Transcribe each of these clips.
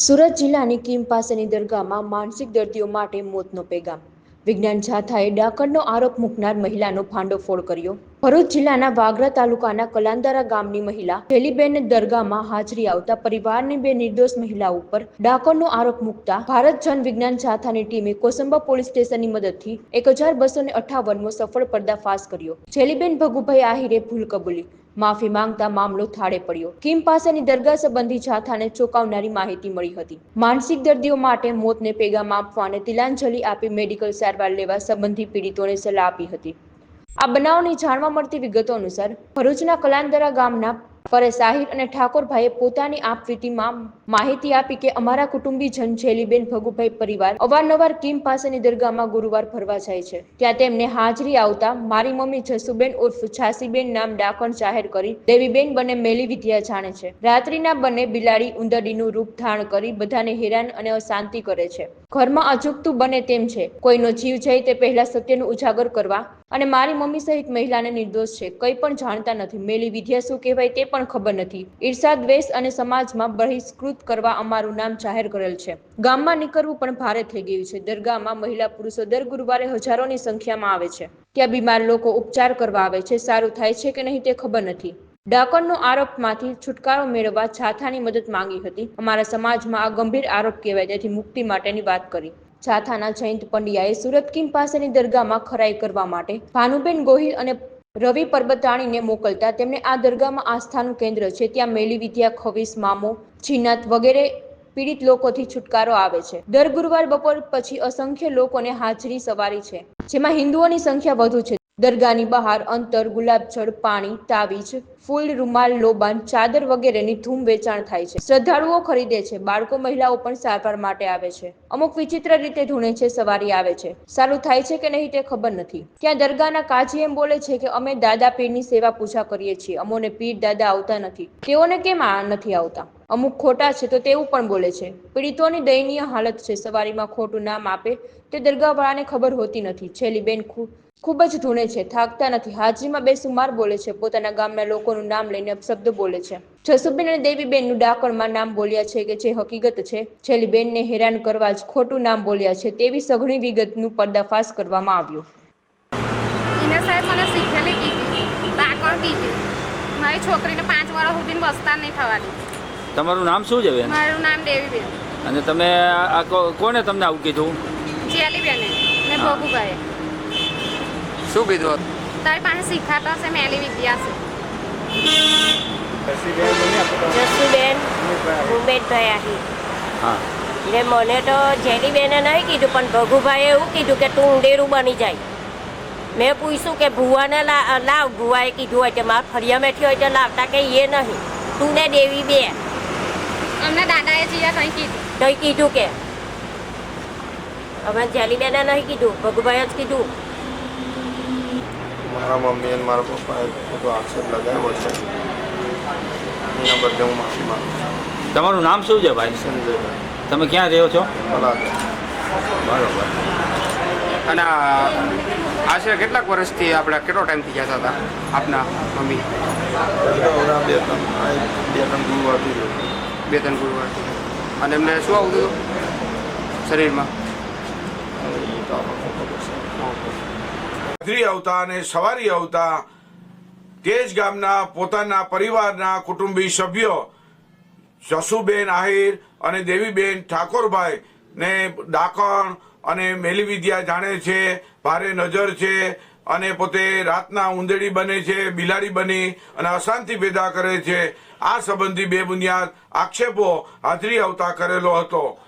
સુરત જિલ્લાની કીમ પાસેની દરગાહમાં માનસિક દર્દીઓ માટે મોતનો પેગામ. વિજ્ઞાન જાથાએ ડાકણનો આરોપ મૂકનાર મહિલાનો ફાંડોફોડ કર્યો. ભરૂચ જિલ્લાના વાગરા તાલુકાના કલાંદરા ગામની મહિલા હેલીબેન દરગાહમાં હાજરી આવતા પરિવારની બે નિર્દોષ મહિલા ઉપર ડાકરનો આરોપ મૂકતા ભારત જન વિજ્ઞાન જાથાની ટીમે કોસંબા પોલીસ સ્ટેશનની મદદથી એક હજાર બસો ને અઠાવનમો સફળ પર્દાફાશ કર્યો. જેલીબેન ભગુભાઈ આહિરે ભૂલ કબૂલી. માફી માંગતા મામલો થાળે પડ્યો. કિમ પાસેની દરગાહ સંબંધી જાથાને ચોંકાવનારી માહિતી મળી હતી. માનસિક દર્દીઓ માટે મોતને પેગામ આપવા અને તિલાંજલિ આપી મેડિકલ સારવાર લેવા સંબંધી પીડિતોને સલાહ આપી હતી. આ બનાવની જાણવા મળતી વિગતો અનુસાર ભરૂચના કલાંદરા ગામના પરેશ આહિર અને ઠાકોરભાઈએ પોતાની આપવીતીમાં માહિતી આપી કે અમારા કુટુંબીજન જેલીબેન ભગુભાઈ પરિવાર અવારનવાર કિમ પાસેની દરગાહમાં ગુરુવાર ફરવા જાય છે. ત્યાં તેમને હાજરી આવતા મારી મમ્મી જસુબેન ઉર્ફ છાસીબેન નામ ડાકણ જાહેર કરી દેવીબેન બંને મેલી વિદ્યા જાણે છે. રાત્રિના બંને બિલાડી ઉંદરડીનું રૂપ ધારણ કરી બધાને હેરાન અને અશાંતિ કરે છે. ઘરમાં અજુગતું બને તેમ છે. કોઈનો જીવ જાય તે પહેલા સત્યનું ઉજાગર કરવા અને મારી મમ્મી સહિત મહિલાને નિર્દોષ છે. કંઈ પણ જાણતા નથી. મેલી વિદ્યા શું કહેવાય તે પણ ખબર નથી. ઈર્ષા, દ્વેષ અને સમાજમાં બહિષ્કૃત કરવા અમારું નામ જાહેર કરેલ છે. ગામમાં નીકળવું પણ ભારે થઈ ગયું છે. દરગાહમાં મહિલા પુરુષો દર ગુરુવારે હજારોની સંખ્યામાં આવે છે. ત્યાં બીમાર લોકો ઉપચાર કરવા આવે છે, સારું થાય છે કે નહીં તે ખબર નથી. ડાકણનો આરોપમાંથી છુટકારો મેળવવા છાથાની મદદ માંગી હતી. અમારા સમાજમાં આ ગંભીર આરોપ કહેવાય, તેથી મુક્તિ માટેની વાત કરી. છાથાના જયંત પંડ્યાએ સુરત કિમ પાસેની દરગાહમાં ખરાઈ કરવા માટે ભાનુબેન ગોહિલ અને રવિ પરબતાણીને મોકલતા તેમને આ દરગાહમાં આસ્થાનું કેન્દ્ર છે. ત્યાં મેલી વિદ્યા ખવીસ, મામો જીનાત વગેરે પીડિત લોકોથી છુટકારો આવે છે. દર ગુરુવાર બપોર પછી અસંખ્ય લોકોને હાજરી સવારી છે, જેમાં હિન્દુઓની સંખ્યા વધુ છે. દરગાહની બહાર અંતર ગુલાબજળ પાણી, તાવીજ, ફૂલ રૂમાલ, લોબાન, ચાદર વગેરેની ધૂમ વેચાણ થાય છે. શ્રદ્ધાળુઓ ખરીદે છે. બાળકો, મહિલાઓ પણ સારવાર માટે આવે છે. અમુક વિચિત્ર રીતે ધૂણે છે, સવારી આવે છે. સારું થાય છે કે નહીં તે ખબર નથી. ત્યાં દરગાહના કાજી એમ બોલે છે કે, અમે દાદા પીરની સેવા પૂજા કરીએ છીએ. અમોને પીર દાદા આવતા નથી. તેઓને કેમ નથી આવતા? અમુક ખોટા છે તો તેવું પણ બોલે છે. પીડિતોની દયનીય હાલત છે. સવારીમાં ખોટું નામ આપે તે દરગાહવાળાને ખબર હોતી નથી. છેલ્લી બેન ખૂબ જ ધૂણે છે થાકતા નથી. હાજરીમાં બેસુમાર બોલે છે પોતાના ગામના લોકોનું નામ લઈને અપશબ્દ બોલે છે. જસુબેન અને દેવીબેનનું ડાકણમાં નામ બોલ્યા છે કે જે હકીકત છે. છેલ્લી બેનને હેરાન કરવા જ ખોટું નામ બોલ્યા છે તેવી સઘળી વિગતનું પર્દાફાશ કરવામાં આવ્યું. એને સાહેબ મને શીખેલી કીધી. ડાકણ કીધી. મારી છોકરીને પાંચ વર્ષ સુધી વસતા નહીં થવા તમારું નામ શું છે બેન? મારું નામ દેવીબેન. અને તમે કોને તમને આવું કીધું? જેલીબેને ને. ભોગુભાઈ શું કીધું તારી પાસે શીખાતા હશે મેલી વિદ્યા છે જસુબેન ઉમેદભાઈ આહી હા. ને મને તો જેલીબેને નહીં કીધું પણ ભગુભાઈએ એવું કીધું કે તું ઊંડેરું બની જાય. મેં પૂછ્યું કે ભુવાને લા- લાવ. ભુવાએ કીધું હોય કે મારા ફળિયા મેઠી હોય તો લાવતા કે એ નહીં. તું ને દેવી બે. અમને દાદાએ જીયા કંઈ કીધું. કંઈ કીધું કે. હવે જેલીબેને નહીં કીધું ભગુભાઈએ જ કીધું. મારા મમ્મી અને મારા પપ્પાએ બધો આક્ષેપ લગાવ્યો છે. એના બદલે હું માફી માંગુ છું. તમારું નામ શું છે ભાઈ? સંજયભાઈ. તમે ક્યાં રહ્યો છો? બરોબર. અને આશરે કેટલાક વર્ષથી આપણે કેટલો ટાઈમથી ગયા હતા આપના મમ્મી? બે ત્રણ આ બે ત્રણ ગુરુવારથી બે ત્રણ ગુરુવારથી. અને એમને શું આવતું હતું? શરીરમાં હવે એ તો આપણને ખબર છે હાજરી આવતા અને સવારી આવતા તે જ ગામના પોતાના પરિવારના કુટુંબી સભ્યો જસુબેન આહિર અને દેવીબેન ઠાકોરભાઈ ને ડાકણ અને મેલી વિદ્યા જાણે છે, ભારે નજર છે અને પોતે રાતના ઉંદેડી બને છે, બિલાડી બની અને અશાંતિ પેદા કરે છે. આ સંબંધી બે બુનિયાદ આક્ષેપો હાજરી આવતા કરેલો હતો.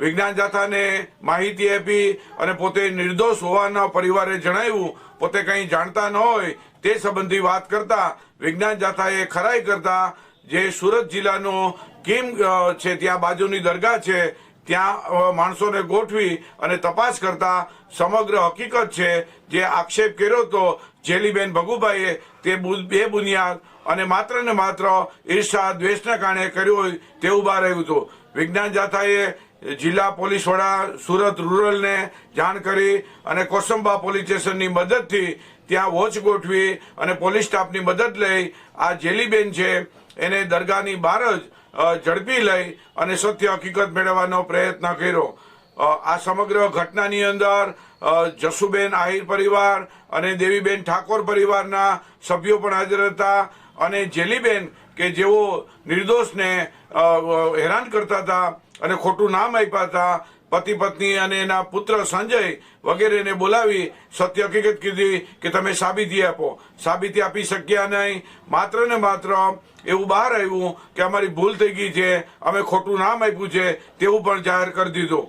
વિજ્ઞાન જાથાને માહિતી આપી અને પોતે નિર્દોષ હોવાના પરિવારે જણાવ્યું, પોતે કંઈ જાણતા ન હોય તે સંબંધી વાત કરતા વિજ્ઞાન જાથાએ ખરાઈ કરતા જે સુરત જિલ્લાનો કિમ છે, ત્યાં બાજુની દરગાહ છે, ત્યાં માણસોને ગોઠવી અને તપાસ કરતા સમગ્ર હકીકત છે, જે આક્ષેપ કર્યો હતો જેલીબેન ભગુભાઈએ તે બુ- બુનિયાદ અને માત્ર ને માત્ર ઈર્ષા દ્વેષના કારણે કર્યું હોય તેવું બહાર આવ્યું હતું. વિજ્ઞાન જાથાએ જિલ્લા પોલીસ વડા સુરત રૂરલને જાણ કરી અને કોસંબા પોલીસ સ્ટેશનની મદદથી ત્યાં વોચ ગોઠવી અને પોલીસ સ્ટાફની મદદ લઈ આ જેલીબેન છે, એને દરગાહની બહાર જ ઝડપી લઈ અને સત્ય હકીકત મેળવવાનો પ્રયત્ન કર્યો. આ સમગ્ર ઘટનાની અંદર જસુબેન આહિર પરિવાર અને દેવીબેન ઠાકોર પરિવારના સભ્યો પણ હાજર હતા. અને જેલીબેન, કે જેઓ નિર્દોષને હેરાન કરતા હતા અને ખોટું નામ આપ્યા હતા, પતિ પત્ની અને એના પુત્ર સંજય વગેરેને બોલાવી સત્ય હકીકત કીધી કે તમે સાબિતી આપો. સાબિતી આપી શક્યા નહીં. માત્ર ને માત્ર એવું બહાર આવ્યું કે અમારી ભૂલ થઈ ગઈ છે, અમે ખોટું નામ આપ્યું છે, તેવું પણ જાહેર કરી દીધું.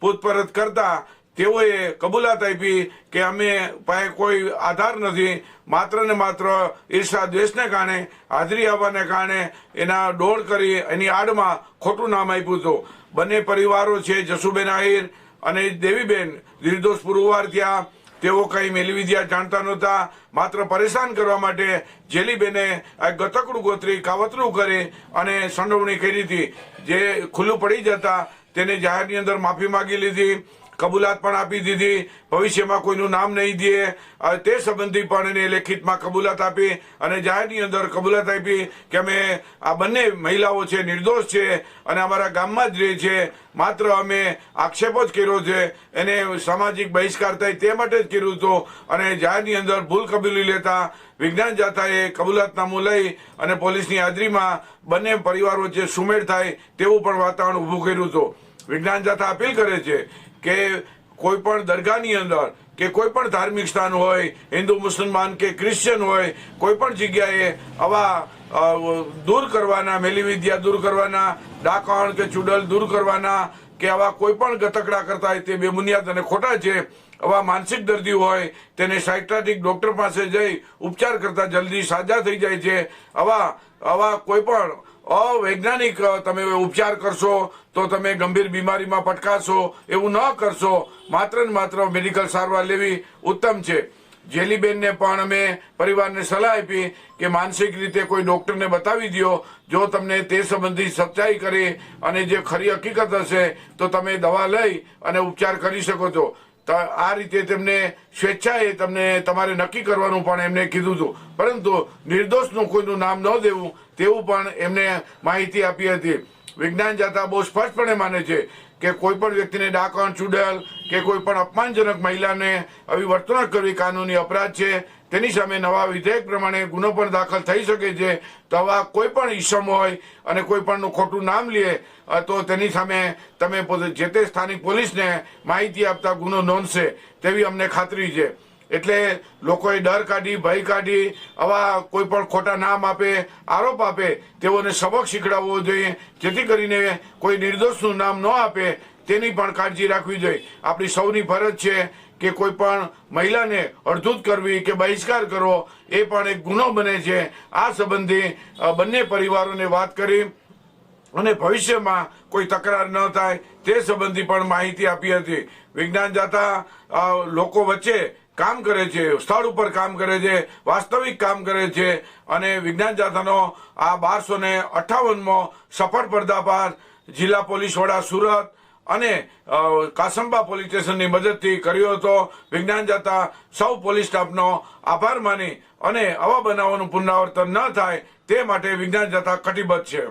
પૂછપરછ કરતા તેઓએ કબૂલાત આપી કે અમે પાસે કોઈ આધાર નથી. માત્ર ને માત્ર ઈર્ષા દ્વેષને કારણે, હાજરી આવવાને કારણે એના દોડ કરી એની આડમાં ખોટું નામ આપ્યું હતું. બંને પરિવારો છે, જસુબેન આહિર અને દેવીબેન. નિર્દોષ પુરવાર થયા. તેઓ કંઈ મેલી દયા જાણતા નહોતા. માત્ર પરેશાન કરવા માટે જેલીબેને આ ગતકડું ગોતરી કાવતરું કરી અને સંડોવણી કરી હતી. જે ખુલ્લું પડી જતા તેને જાહેરની અંદર માફી માગી લીધી. કબૂલાત પણ આપી દીધી. ભવિષ્યમાં કોઈનું નામ નહીં દે. તે સંબંધી પણ એને લેખિતમાં કબૂલાત આપી અને જાહેરની અંદર કબૂલાત આપી કે અમે આ બંને મહિલાઓ છે, નિર્દોષ છે અને અમારા ગામમાં જ રહે છે. માત્ર અમે આક્ષેપો જ કર્યો છે. એને સામાજિક બહિષ્કાર થાય તે માટે જ કર્યું હતું અને જાહેરની અંદર ભૂલ કબૂલી લેતા વિજ્ઞાન જાતાએ કબૂલાતનામું લઈ અને પોલીસની હાજરીમાં બંને પરિવાર વચ્ચે સુમેળ થાય તેવું પણ વાતાવરણ ઊભું કર્યું હતું. વિજ્ઞાન જાતા અપીલ કરે છે કે કોઈ પણ દરગાહની અંદર, કે કોઈ પણ ધાર્મિક સ્થાન હોય, હિન્દુ, મુસલમાન કે ક્રિશ્ચિયન હોય, કોઈ પણ જગ્યાએ આવા દૂર કરવાના, મેલી વિદ્યા દૂર કરવાના, ડાકણ કે ચુડલ દૂર કરવાના, કે આવા કોઈ પણ ગતકડા કરતા હોય તે બેબુનિયાદ અને ખોટા છે આવા માનસિક દર્દી હોય, તેને સાયક્રાટિક ડોક્ટર પાસે જઈ ઉપચાર કરતા જલ્દી સાજા થઈ જાય છે. આવા આવા કોઈ પણ અવૈજ્ઞાનિક તમે ઉપચાર કરશો, તો તમે ગંભીર બીમારીમાં પટકાશો, એવું ન કરશો. માત્ર ને માત્ર મેડિકલ સારવાર લેવી ઉત્તમ છે. જેલીબેનને પણ અમે પરિવારને સલાહ આપી કે માનસિક રીતે કોઈ ડોક્ટરને બતાવી દો જો તમને તે સંબંધી સચ્ચાઈ કરી અને જે ખરી હકીકત હશે, તો તમે દવા લઈ અને ઉપચાર કરી શકો છો. આ રીતે તેમને સ્વેચ્છાએ તમને તમારે નક્કી કરવાનું પણ એમને કીધું હતું. પરંતુ નિર્દોષનું કોઈનું નામ ન દેવું તેવું પણ એમને માહિતી આપી હતી. વિજ્ઞાન જાતા બહુ સ્પષ્ટપણે માને છે કે કોઈ પણ વ્યક્તિને ડાકણ, ચૂડલ કે કોઈ પણ અપમાનજનક મહિલાને આવી વર્તણૂક કરવી કાનૂની અપરાધ છે. તેની સામે નવા વિધેયક પ્રમાણે ગુનો પણ દાખલ થઈ શકે છે. તો આવા કોઈ પણ ઈસમ હોય અને કોઈ પણનું ખોટું નામ લે તો તેની સામે તમે જે તે સ્થાનિક પોલીસને માહિતી આપતા ગુનો નોંધશે તેવી અમને ખાતરી છે. એટલે લોકોએ ડર કાઢી, ભય કાઢી, આવા કોઈ પણ ખોટા નામ આપે, આરોપ આપે, તેઓને સબક શીખડાવવો જોઈએ. જેથી કરીને કોઈ નિર્દોષનું નામ ન આપે, તેની પણ કાળજી રાખવી જોઈએ. આપણી સૌની ફરજ છે કે કોઈ પણ મહિલાને અડધૂત કરવી કે બહિષ્કાર કરવો, એ પણ એક ગુનો બને છે. આ સંબંધી બંને પરિવારોને વાત કરી અને ભવિષ્યમાં કોઈ તકરાર ન થાય તે સંબંધી પણ માહિતી આપી હતી. વિજ્ઞાન જાતા લોકો વચ્ચે કામ કરે છે, સ્થળ ઉપર કામ કરે છે, વાસ્તવિક કામ કરે છે અને વિજ્ઞાન જાથાનો આ બારસો ને અઠાવનમો સફળ પર્દાફાશ જિલ્લા પોલીસ વડા સુરત અને કાસંબા પોલીસ સ્ટેશનની મદદથી કર્યો હતો. વિજ્ઞાન જાતા સૌ પોલીસ સ્ટાફનો આભાર માની અને આવા બનાવોનું પુનરાવર્તન ન થાય તે માટે વિજ્ઞાન જાતા કટિબદ્ધ છે.